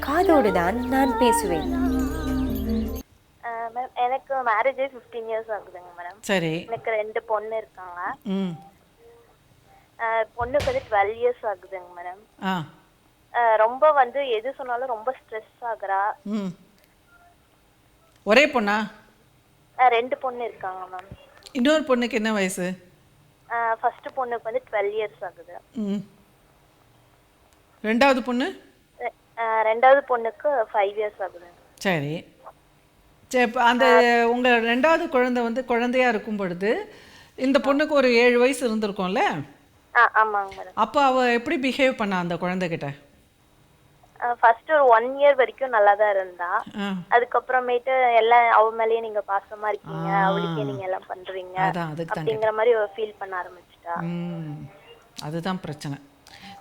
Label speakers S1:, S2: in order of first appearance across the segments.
S1: காதோடு தான் நான் பேசுவேன்.
S2: மேம் எனக்கு மேரேஜ் ஃபிஃப்டீன் இயர்ஸ் ஆகுதுங்க மேடம்
S3: சரி.
S2: எனக்கு ரெண்டு பொண்ணு இருக்காங்க. பொண்ணுக்கு வந்து டுவெல் இயர்ஸ் ஆகுதுங்க மேடம்
S3: ஆ.
S2: ரொம்ப வந்து எது சொன்னாலும் ரொம்ப ஸ்ட்ரெஸ் ஆகுறா.
S3: ம். ஒரே பொண்ணா?
S2: ரெண்டு பொண்ணு இருக்காங்க மேம்
S3: இன்னொரு பொண்ணுக்கு என்ன வயசு?
S2: ஃபர்ஸ்ட் பொண்ணுக்கு வந்து டுவெல் இயர்ஸ் ஆகுது.
S3: ம். ரெண்டாவது பொண்ணு?
S2: ரெண்டாவது பொண்ணுக்கு ஃபைவ் இயர்ஸ் ஆகுது.
S3: சரி. சரி அந்த உங்கள் ரெண்டாவது குழந்தை வந்து குழந்தையா இருக்கும் பொழுது இந்த பொண்ணுக்கு ஒரு ஏழு வயசு இருந்திருக்கும்ல?
S2: ஆ ஆமாங்க மேடம்
S3: அப்போ அவள் எப்படி பிஹேவ் பண்ணா அந்த குழந்தைகிட்ட
S2: ஃபர்ஸ்ட் ஒரு ஒன் இயர் வரைக்கும் நல்லா தான் இருந்தா. அதுக்கப்புறமேட்டு எல்லாம் அவ மேலயே நீங்க பாசமா இருக்கீங்க அவளுக்கே நீங்க எல்லாம் பண்றீங்க அப்படிங்கிற மாதிரி ஃபீல் பண்ண ஆரம்பிச்சிட்டா.
S3: அதுதான் பிரச்சனை.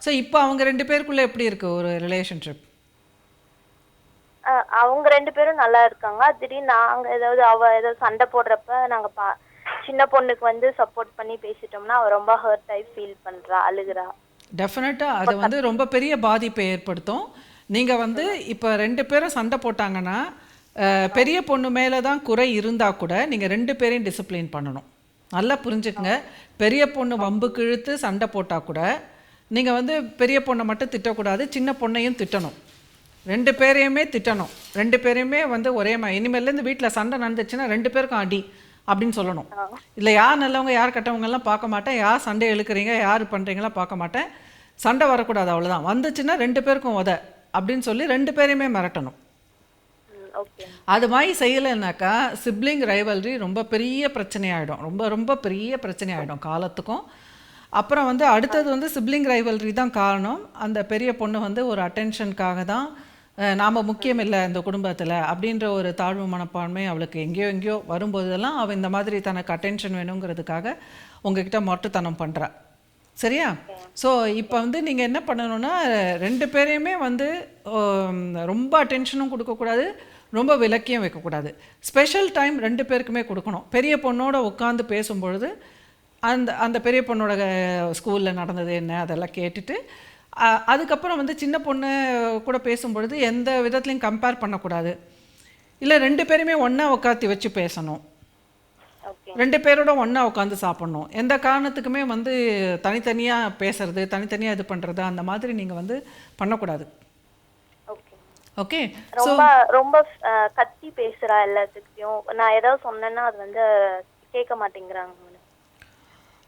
S3: ஸோ இப்போ அவங்க ரெண்டு பேருக்குள்ளே எப்படி இருக்கு ஒரு ரிலேஷன்ஷிப்
S2: அவங்க ரெண்டு பேரும் நல்லா இருக்காங்க. திடீர்னு நாங்க ஏதாவது அவ ஏதாவது சண்டை போடுறப்ப நாங்க பா சின்ன பொண்ணுக்கு வந்து சப்போர்ட் பண்ணி பேசிட்டோம்னா அவ ரொம்ப ஹர்ட் ஆகி ஃபீல் பண்றா அழுகுறா.
S3: டெஃபினட்டாக அது வந்து ரொம்ப பெரிய பாதிப்பை ஏற்படுத்தும். நீங்கள் வந்து இப்போ ரெண்டு பேரும் சண்டை போட்டாங்கன்னா பெரிய பொண்ணு மேலே தான் குறை இருந்தால் கூட நீங்கள் ரெண்டு பேரையும் டிசிப்ளின் பண்ணணும். நல்லா புரிஞ்சுக்கங்க. பெரிய பொண்ணு வம்புக்கு இழுத்து சண்டை போட்டால் கூட நீங்கள் வந்து பெரிய பொண்ணை மட்டும் திட்டக்கூடாது சின்ன பொண்ணையும் திட்டணும். ரெண்டு பேரையுமே திட்டணும். ரெண்டு பேரையுமே வந்து ஒரே மா இனிமேலேருந்து வீட்டில் சண்டை நடந்துச்சுன்னா ரெண்டு பேருக்கும் அடி அப்படின்னு சொல்லணும். இல்லை யார் நல்லவங்க யார் கெட்டவங்கெல்லாம் பார்க்க மாட்டேன். யார் சண்டை இழுக்கிறீங்க யார் பண்ணுறீங்களாம் பார்க்க மாட்டேன். சண்டை வரக்கூடாது அவ்வளவுதான். வந்துச்சுன்னா ரெண்டு பேருக்கும் உத அப்படின்னு சொல்லி ரெண்டு பேரையுமே மிரட்டணும். அது மாதிரி செய்யலைன்னாக்கா சிப்ளிங் ரைவல்ரி ரொம்ப பெரிய பிரச்சனையாயிடும். ரொம்ப ரொம்ப பெரிய பிரச்சனையாயிடும் காலத்துக்கும். அப்புறம் வந்து அடுத்தது வந்து சிப்ளிங் ரைவல்ரி தான் காரணம். அந்த பெரிய பொண்ணு வந்து ஒரு அட்டென்ஷனுக்காக தான் நாம் முக்கியம் இல்லை இந்த குடும்பத்தில் அப்படின்ற ஒரு தாழ்வு மனப்பான்மை அவளுக்கு எங்கேயோ எங்கேயோ வரும்போதெல்லாம் அவள் இந்த மாதிரி தனக்கு அட்டென்ஷன் வேணுங்கிறதுக்காக உங்ககிட்ட மொட்டைத்தனம் பண்ணுறா சரியா? ஸோ இப்போ வந்து நீங்கள் என்ன பண்ணணும்னா ரெண்டு பேரையுமே வந்து ரொம்ப அட்டென்ஷனும் கொடுக்கக்கூடாது ரொம்ப விலக்கியம் வைக்கக்கூடாது. ஸ்பெஷல் டைம் ரெண்டு பேருக்குமே கொடுக்கணும். பெரிய பொண்ணோட உட்காந்து பேசும்பொழுது அந்த அந்த பெரிய பொண்ணோட ஸ்கூலில் நடந்தது என்ன அதெல்லாம் கேட்டுட்டு அதுக்கப்புறம் வந்து சின்ன பொண்ணு கூட பேசும்பொழுது எந்த விதத்துலையும் கம்பேர் பண்ணக்கூடாது. இல்லை ரெண்டு பேருமே ஒன்றா உட்காத்தி வச்சு பேசணும். ரெண்டு பேரோட ஒன்றா உட்காந்து சாப்பிட்ணும். எந்த காரணத்துக்குமே வந்து தனித்தனியாக பேசுறது தனித்தனியாக இது பண்ணுறது அந்த மாதிரி நீங்கள் வந்து பண்ணக்கூடாது.
S2: ஓகே
S3: ஓகே
S2: ரொம்ப ரொம்ப கத்தி பேசுறா எல்லாத்துக்கிட்டையும். நான் ஏதாவது சொன்னேன்னா அது வந்து கேட்க மாட்டேங்கிறாங்க.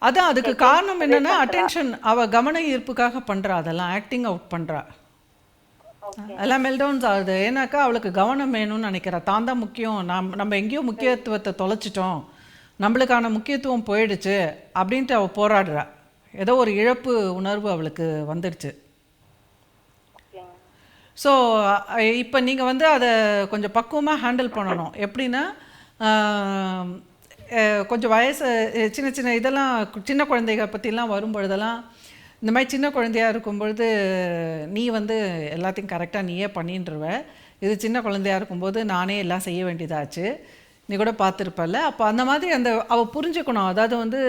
S3: அதான் அதுக்கு காரணம் என்னன்னா அட்டென்ஷன் அவ கவன ஈர்ப்புக்காக பண்றா அதெல்லாம் ஆக்டிங் அவுட் பண்றா. எல்லாம் மெல்டவுன்ஸ் ஆகுது ஏன்னாக்கா அவளுக்கு கவனம் வேணும்னு நினைக்கிறா. தான் தான் முக்கியம். நம் நம்ம எங்கேயோ முக்கியத்துவத்தை தொலைச்சிட்டோம். நம்மளுக்கான முக்கியத்துவம் போயிடுச்சு அப்படின்ட்டு அவள் போராடுறா. ஏதோ ஒரு இழப்பு உணர்வு அவளுக்கு வந்துடுச்சு. ஸோ இப்போ நீங்கள் வந்து அதை கொஞ்சம் பக்குவமாக ஹேண்டில் பண்ணணும். எப்படின்னா கொஞ்சம் வயசு சின்ன சின்ன இதெல்லாம் சின்ன குழந்தைக பற்றிலாம் வரும்பொழுதெல்லாம் இந்த மாதிரி சின்ன குழந்தையாக இருக்கும்பொழுது நீ வந்து எல்லாத்தையும் கரெக்டாக நீயே பண்ணின்றுவ. இது சின்ன குழந்தையா இருக்கும்போது நானே எல்லாம் செய்ய வேண்டியதாச்சு. நீ கூட பார்த்துருப்பல்ல. அப்போ அந்த மாதிரி அந்த அவள் புரிஞ்சுக்கணும். அதாவது வந்து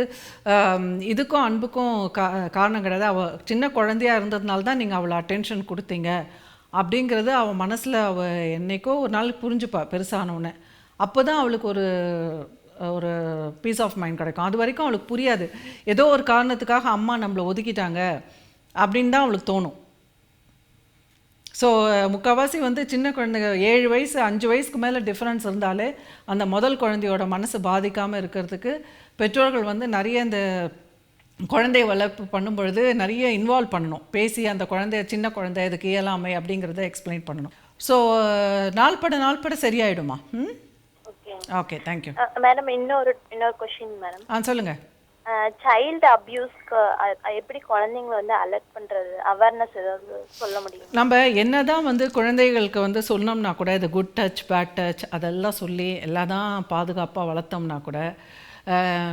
S3: இதுக்கும் அன்புக்கும் கா காரணம் கிடையாது. அவள் சின்ன குழந்தையா இருந்ததுனால தான் நீங்கள் அவளை அட்டென்ஷன் கொடுத்தீங்க. அப்படிங்கிறது அவள் மனசில் அவள் என்னைக்கோ ஒரு நாள் புரிஞ்சுப்பா பெருசானவுடனே. அப்போ தான் அவளுக்கு ஒரு ஒரு பீஸ் ஆஃப் மைண்ட் கிடைக்கும். அது வரைக்கும் அவளுக்கு புரியாது. ஏதோ ஒரு காரணத்துக்காக அம்மா நம்மளை ஒதுக்கிட்டாங்க அப்படின்னு தான் அவளுக்கு தோணும். ஸோ முக்கால்வாசி வந்து சின்ன குழந்தைங்க ஏழு வயசு அஞ்சு வயசுக்கு மேலே டிஃப்ரென்ஸ் இருந்தாலே அந்த முதல் குழந்தையோட மனசு பாதிக்காமல் இருக்கிறதுக்கு பெற்றோர்கள் வந்து நிறைய இந்த குழந்தை வளர்ப்பு பண்ணும் பொழுது நிறைய இன்வால்வ் பண்ணணும். பேசி அந்த குழந்தைய சின்ன குழந்தை இதுக்கு இயலாமை அப்படிங்கிறத எக்ஸ்பிளைன் பண்ணணும். ஸோ நாள்பட நாள்பட சரியாயிடுமா? ம்?
S2: ஓகே
S3: ஓகே தேங்க்யூ
S2: மேடம் இன்னொரு இன்னொரு கொஷின் மேடம்
S3: ஆ சொல்லுங்கள்
S2: சைல்டு அபியூஸ்க்கு எப்படி குழந்தைங்களை வந்து அலர்ட் பண்றது அவேர்னஸ் ஏதாவது சொல்ல முடியும்?
S3: நம்ம என்னதான் வந்து குழந்தைகளுக்கு வந்து சொன்னோம்னா கூட இது குட் டச் பேட் டச் அதெல்லாம் சொல்லி எல்லாம் தான் பாதுகாப்பாக வளர்த்தோம்னா கூட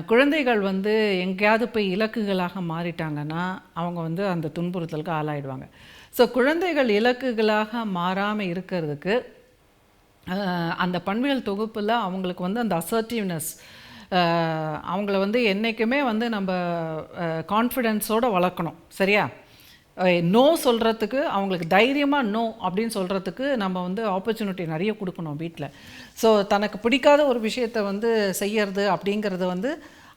S3: குழந்தைகள் வந்து எங்கேயாவது போய் இலக்குகளாக மாறிட்டாங்கன்னா அவங்க வந்து அந்த துன்புறுத்தலுக்கு ஆளாயிடுவாங்க. ஸோ குழந்தைகள் இலக்குகளாக மாறாமல் இருக்கிறதுக்கு அந்த பண்புகள் தொகுப்பில் அவங்களுக்கு வந்து அந்த அசர்ட்டிவ்னஸ் அவங்கள வந்து என்றைக்குமே வந்து நம்ம கான்ஃபிடென்ஸோடு வளர்க்கணும் சரியா? நோ சொல்கிறதுக்கு அவங்களுக்கு தைரியமாக நோ அப்படின்னு சொல்கிறதுக்கு நம்ம வந்து ஆப்பர்ச்சுனிட்டி நிறைய கொடுக்கணும் வீட்டில் ஸோ தனக்கு பிடிக்காத ஒரு விஷயத்தை வந்து செய்யறது அப்படிங்கிறது வந்து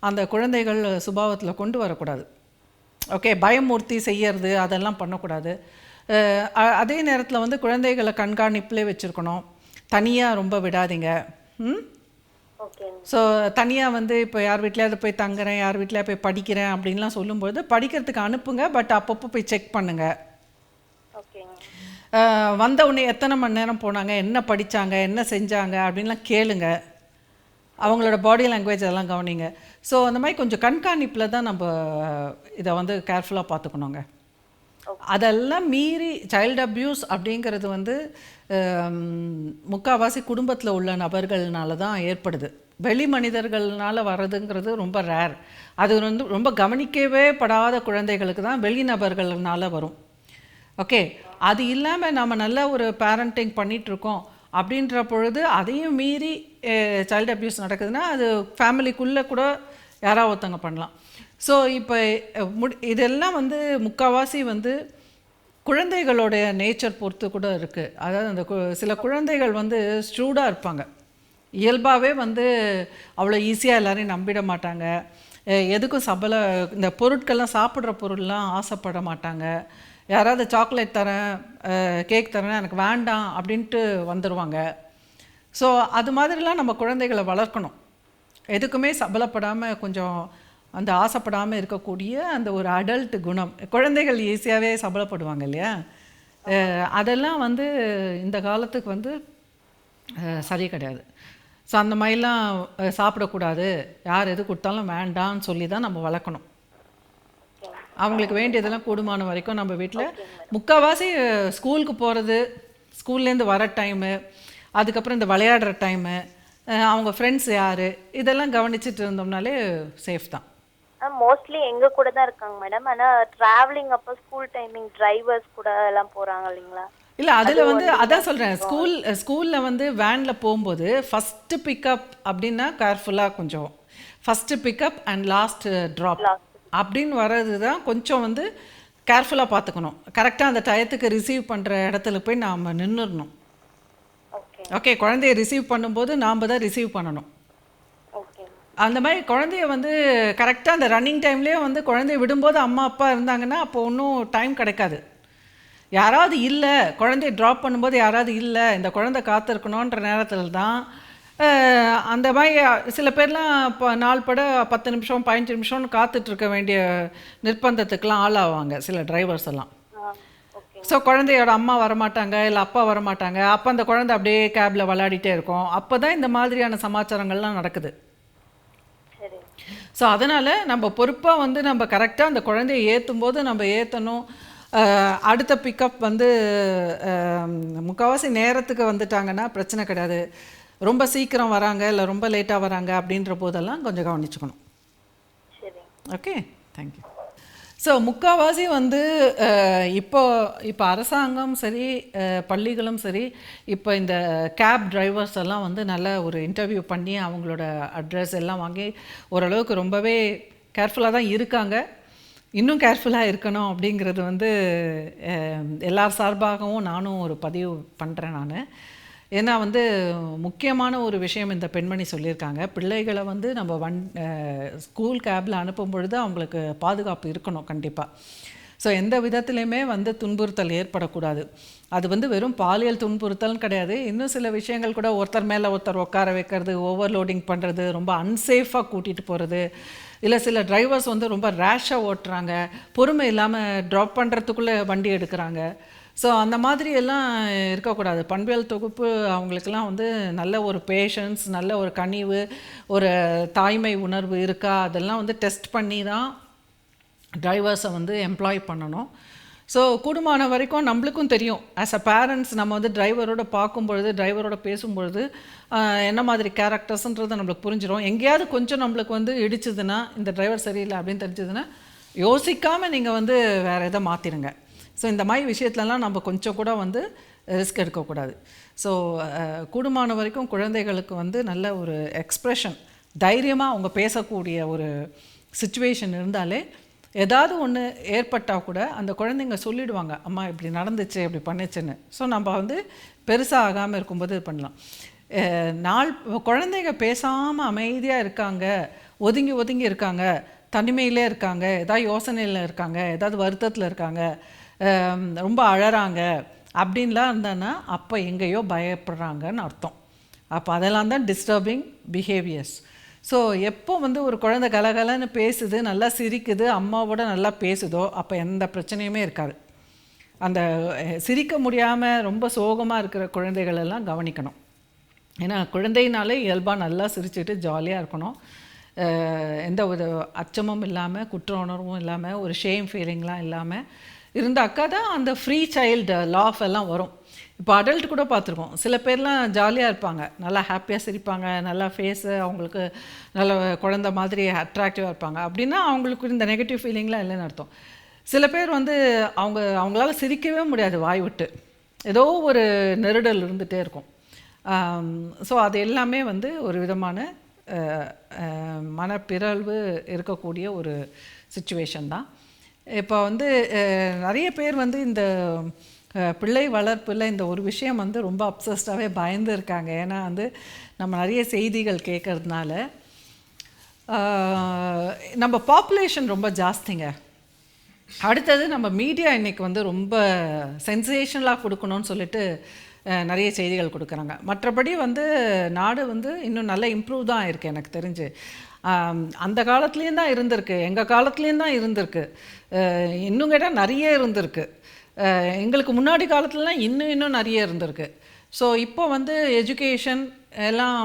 S3: அந்த குழந்தைகள் சுபாவத்தில் கொண்டு வரக்கூடாது. ஓகே பயமூர்த்தி செய்யறது அதெல்லாம் பண்ணக்கூடாது. அதே நேரத்தில் வந்து குழந்தைகளை கண்காணிப்பிலே வச்சுருக்கணும். தனியாக ரொம்ப விடாதீங்க. ம்? ஸோ தனியாக வந்து இப்போ யார் வீட்லயாவது போய் தங்குறேன் யார் வீட்லயாவது போய் படிக்கிறேன் அப்படின்லாம் சொல்லும்போது படிக்கிறதுக்கு அனுப்புங்க பட் அப்பப்போ போய் செக் பண்ணுங்கள் வந்த உடனே எத்தனை மணி நேரம் போனாங்க என்ன படிச்சாங்க என்ன செஞ்சாங்க அப்படின்லாம் கேளுங்க. அவங்களோட பாடி லாங்குவேஜ் எல்லாம் கவனிங்க. ஸோ அந்த மாதிரி கொஞ்சம் கண்காணிப்பில் தான் நம்ம இதை வந்து கேர்ஃபுல்லாக பார்த்துக்கணுங்க. அதெல்லாம் மீறி சைல்டு அப்யூஸ் அப்படிங்கிறது வந்து முக்கால்வாசி முக்காவாசி குடும்பத்தில் உள்ள நபர்கள்னால தான் ஏற்படுது. வெளி மனிதர்கள்னால வர்றதுங்கிறது ரொம்ப ரேர் அது வந்து ரொம்ப கவனிக்கவே படாத குழந்தைகளுக்கு தான் வெளிநபர்கள்னால வரும். ஓகே அது இல்லாமல் நம்ம நல்ல ஒரு பேரண்டிங் பண்ணிகிட்ருக்கோம் அப்படின்ற பொழுது அதையும் மீறி சைல்டு அப்யூஸ் நடக்குதுன்னா அது ஃபேமிலிக்குள்ளே கூட யாராவது ஒருத்தவங்க பண்ணலாம். ஸோ இப்போ முடி இதெல்லாம் வந்து முக்கால்வாசி வந்து குழந்தைகளுடைய நேச்சர் பொறுத்து கூட இருக்குது அதாவது அந்த கு- சில குழந்தைகள் வந்து ஸ்ட்ரூடாக இருப்பாங்க. இயல்பாகவே வந்து அவ்வளோ ஈஸியாக எல்லோரையும் நம்பிட மாட்டாங்க. எதுக்கும் சபல இந்த பொருட்கள்லாம் சாப்பிட்ற பொருள்லாம் ஆசைப்பட மாட்டாங்க. யாராவது சாக்லேட் தரேன் கேக் தரேன் எனக்கு வேண்டாம் அப்படின்ட்டு வந்துடுவாங்க ஸோ அது மாதிரிலாம் நம்ம குழந்தைகளை வளர்க்கணும். எதுக்குமே சபலப்படாமல் கொஞ்சம் அந்த ஆசைப்படாமல் இருக்கக்கூடிய அந்த ஒரு அடல்ட் குணம். குழந்தைகள் ஈஸியாகவே சபலப்படுவாங்க இல்லையா? அதெல்லாம் வந்து இந்த காலத்துக்கு வந்து சரி கிடையாது. ஸோ அந்த மாதிரிலாம் சாப்பிடக்கூடாது. யார் எது கொடுத்தாலும் வேண்டாம்னு சொல்லி தான் நம்ம வளர்க்கணும். அவங்களுக்கு வேண்டியதெல்லாம் கூடுமான வரைக்கும் நம்ம வீட்டில் முக்கால்வாசி ஸ்கூலுக்கு போகிறது ஸ்கூல்லேருந்து வர டைமு அதுக்கப்புறம் இந்த விளையாடுற டைமு அவங்க ஃப்ரெண்ட்ஸ் யார் இதெல்லாம் கவனிச்சிட்டு இருந்தோம்னாலே சேஃப் தான்.
S2: மோஸ்ட்லி எங்க கூட தான் இருக்காங்க மேடம் ஆனா டிராவலிங் அப்போ ஸ்கூல் டைமிங் டிரைவர்ஸ் கூட எல்லாம் போறாங்க இல்லைங்களா?
S3: இல்லை அதில் வந்து அதான் சொல்கிறேன் ஸ்கூல் ஸ்கூலில் வந்து வேனில் போகும்போது ஃபஸ்ட்டு பிக்கப் அப்படின்னா கேர்ஃபுல்லாக கொஞ்சம். First pickup and last drop அப்படின்னு வர்றது தான் கொஞ்சம் வந்து கேர்ஃபுல்லாக பார்த்துக்கணும். கரெக்டாக அந்த டயத்துக்கு ரிசீவ் பண்ணுற இடத்துல போய் நாம் நின்றுடணும்
S2: ஓகே
S3: குழந்தைய ரிசீவ் பண்ணும்போது நாம் தான் ரிசீவ் பண்ணணும். அந்த மாதிரி குழந்தைய வந்து கரெக்டாக அந்த ரன்னிங் டைம்லேயே வந்து குழந்தைய விடும்போது அம்மா அப்பா இருந்தாங்கன்னா அப்போ ஒன்றும் டைம் கிடைக்காது. யாராவது இல்லை குழந்தைய ட்ராப் பண்ணும்போது யாராவது இல்லை இந்த குழந்தை காத்திருக்கணுன்ற நேரத்தில் தான் அந்த மாதிரி சில பேர்லாம் இப்போ நாள் பட பத்து நிமிஷம் பதினஞ்சு நிமிஷம்னு காத்துட்டு இருக்க வேண்டிய நிர்பந்தத்துக்கெலாம் ஆளாவாங்க சில டிரைவர்ஸ் எல்லாம். ஸோ குழந்தையோட அம்மா வரமாட்டாங்க இல்லை அப்பா வரமாட்டாங்க அப்போ அந்த குழந்தை அப்படியே கேபில் விளையாடிட்டே இருக்கும். அப்போ தான் இந்த மாதிரியான சமாச்சாரங்கள்லாம் நடக்குது. ஸோ அதனால் நம்ம பொறுப்பாக வந்து நம்ம கரெக்டாக அந்த குழந்தைய ஏற்றும் போது நம்ம ஏற்றணும் அடுத்த பிக்கப் வந்து முக்கால்வாசி நேரத்துக்கு வந்துட்டாங்கன்னா பிரச்சனை கிடையாது. ரொம்ப சீக்கிரம் வராங்க இல்லை ரொம்ப லேட்டாக வராங்க அப்படின்ற போதெல்லாம் கொஞ்சம் கவனிச்சுக்கணும். ஓகே தேங்க்யூ ஸோ முக்கால்வாசி வந்து இப்போ இப்போ அரசாங்கம் சரி பள்ளிகளும் சரி இப்போ இந்த கேப் டிரைவர்ஸ் எல்லாம் வந்து நல்ல ஒரு இன்டர்வியூ பண்ணி அவங்களோட அட்ரஸ் எல்லாம் வாங்கி ஓரளவுக்கு ரொம்பவே கேர்ஃபுல்லாக தான் இருக்காங்க. இன்னும் கேர்ஃபுல்லாக இருக்கணும் அப்படிங்கிறது வந்து எல்லார் சார்பாகவும் நானும் ஒரு பதிவு பண்ணுறேன் நான். ஏன்னா வந்து முக்கியமான ஒரு விஷயம் இந்த பெண்மணி சொல்லியிருக்காங்க. பிள்ளைகளை வந்து நம்ம வன் ஸ்கூல் கேபில் அனுப்பும் பொழுது அவங்களுக்கு பாதுகாப்பு இருக்கணும் கண்டிப்பாக ஸோ எந்த விதத்துலையுமே வந்து துன்புறுத்தல் ஏற்படக்கூடாது. அது வந்து வெறும் பாலியல் துன்புறுத்தல்னு கிடையாது. இன்னும் சில விஷயங்கள் கூட ஒருத்தர் மேலே ஒருத்தர் உட்கார வைக்கிறது ஓவர்லோடிங் பண்ணுறது ரொம்ப அன்சேஃபாக கூட்டிகிட்டு போகிறது இல்லை சில டிரைவர்ஸ் வந்து ரொம்ப ரேஷாக ஓட்டுறாங்க. பொறுமை இல்லாமல் ட்ராப் பண்ணுறதுக்குள்ளே வண்டி எடுக்கிறாங்க. ஸோ அந்த மாதிரி எல்லாம் இருக்கக்கூடாது. பண்பியல் தொகுப்பு அவங்களுக்கெல்லாம் வந்து நல்ல ஒரு பேஷன்ஸ் நல்ல ஒரு கனிவு ஒரு தாய்மை உணர்வு இருக்கா? அதெல்லாம் வந்து டெஸ்ட் பண்ணி தான் டிரைவர்ஸை வந்து எம்ப்ளாய் பண்ணணும். ஸோ கூடுமான வரைக்கும் நம்மளுக்கும் தெரியும். ஆஸ் அ பேரண்ட்ஸ் நம்ம வந்து டிரைவரோட பார்க்கும்பொழுது டிரைவரோட பேசும்பொழுது என்ன மாதிரி கேரக்டர்ஸ்ன்றது நம்மளுக்கு புரிஞ்சிடும் எங்கேயாவது கொஞ்சம் நம்மளுக்கு வந்து இடிச்சதுன்னா இந்த டிரைவர் சரியில்லை அப்படின்னு தெரிஞ்சதுன்னா யோசிக்காமல் நீங்கள் வந்து வேறு எதை மாற்றிடுங்க ஸோ இந்த மாதிரி விஷயத்துலலாம் நம்ம கொஞ்சம் கூட வந்து ரிஸ்க் எடுக்கக்கூடாது. ஸோ கூடுமான வரைக்கும் குழந்தைகளுக்கு வந்து நல்ல ஒரு எக்ஸ்ப்ரெஷன் தைரியமாக அவங்க பேசக்கூடிய ஒரு சுச்சுவேஷன் இருந்தாலே ஏதாவது ஒன்று ஏற்பட்டால் கூட அந்த குழந்தைங்க சொல்லிடுவாங்க அம்மா இப்படி நடந்துச்சு இப்படி பண்ணுச்சுன்னு. ஸோ நம்ம வந்து பெருசாக ஆகாமல் இருக்கும்போது இது பண்ணலாம். நாள் குழந்தைங்க பேசாமல் அமைதியாக இருக்காங்க ஒதுங்கி ஒதுங்கி இருக்காங்க தனிமையிலே இருக்காங்க ஏதாவது யோசனையில் இருக்காங்க ஏதாவது வருத்தத்தில் இருக்காங்க ரொம்ப அழறாங்க அப்படின்லாம் இருந்தான்னா அப்போ எங்கேயோ பயப்படுறாங்கன்னு அர்த்தம். அப்போ அதெல்லாம் தான் டிஸ்டர்பிங் பிஹேவியர்ஸ் ஸோ எப்போ வந்து ஒரு குழந்தை கலகலன்னு பேசுது நல்லா சிரிக்குது அம்மாவோட நல்லா பேசுதோ அப்போ எந்த பிரச்சனையுமே இருக்காது. அந்த சிரிக்க முடியாமல் ரொம்ப சோகமாக இருக்கிற குழந்தைகள் எல்லாம் கவனிக்கணும். ஏன்னா குழந்தைனாலே இயல்பாக நல்லா சிரிச்சுட்டு ஜாலியாக இருக்கணும். எந்த ஒரு அச்சமும் இல்லாமல் குற்ற உணர்வும் இல்லாமல் ஒரு ஷேம் ஃபீலிங்லாம் இல்லாமல் இருந்தாக்கா தான் அந்த ஃப்ரீ சைல்டு லாஃப் எல்லாம் வரும். இப்போ அடல்ட் கூட பார்த்துருக்கோம். சில பேர்லாம் ஜாலியாக இருப்பாங்க. நல்லா ஹாப்பியாக சிரிப்பாங்க. நல்லா ஃபேஸு அவங்களுக்கு நல்ல குழந்த மாதிரி அட்ராக்டிவாக இருப்பாங்க. அப்படின்னா அவங்களுக்கு இந்த நெகட்டிவ் ஃபீலிங்லாம் இல்லைன்னு அர்த்தம். சில பேர் வந்து அவங்க அவங்களால சிரிக்கவே முடியாது வாய் விட்டு. ஏதோ ஒரு நெருடல் இருந்துகிட்டே இருக்கும். ஸோ அது எல்லாமே வந்து ஒரு விதமான மனப்பிறழ்வு இருக்கக்கூடிய ஒரு சுச்சுவேஷன் தான். இப்போ வந்து நிறைய பேர் வந்து இந்த பிள்ளை வளர்ப்பில் இந்த ஒரு விஷயம் வந்து ரொம்ப அப்சஸ்டாகவே பயந்து இருக்காங்க. ஏன்னா வந்து நம்ம நிறைய செய்திகள் கேட்கறதுனால நம்ம பாப்புலேஷன் ரொம்ப ஜாஸ்திங்க. அடுத்தது நம்ம மீடியா இன்றைக்கி வந்து ரொம்ப சென்சேஷனலாக கொடுக்கணும்னு சொல்லிட்டு நிறைய செய்திகள் கொடுக்குறாங்க. மற்றபடி வந்து நாடு வந்து இன்னும் நல்ல இம்ப்ரூவ் தான் இருக்குது எனக்கு தெரிஞ்சு. அந்த காலத்துலேயும் தான் இருந்திருக்கு. எங்கள் காலத்துலேயும் தான் இருந்திருக்கு. இன்னும் கேட்டால் நிறைய இருந்திருக்கு. எங்களுக்கு முன்னாடி காலத்துலலாம் இன்னும் இன்னும் நிறைய இருந்திருக்கு. ஸோ இப்போ வந்து எஜுகேஷன் எல்லாம் வந்து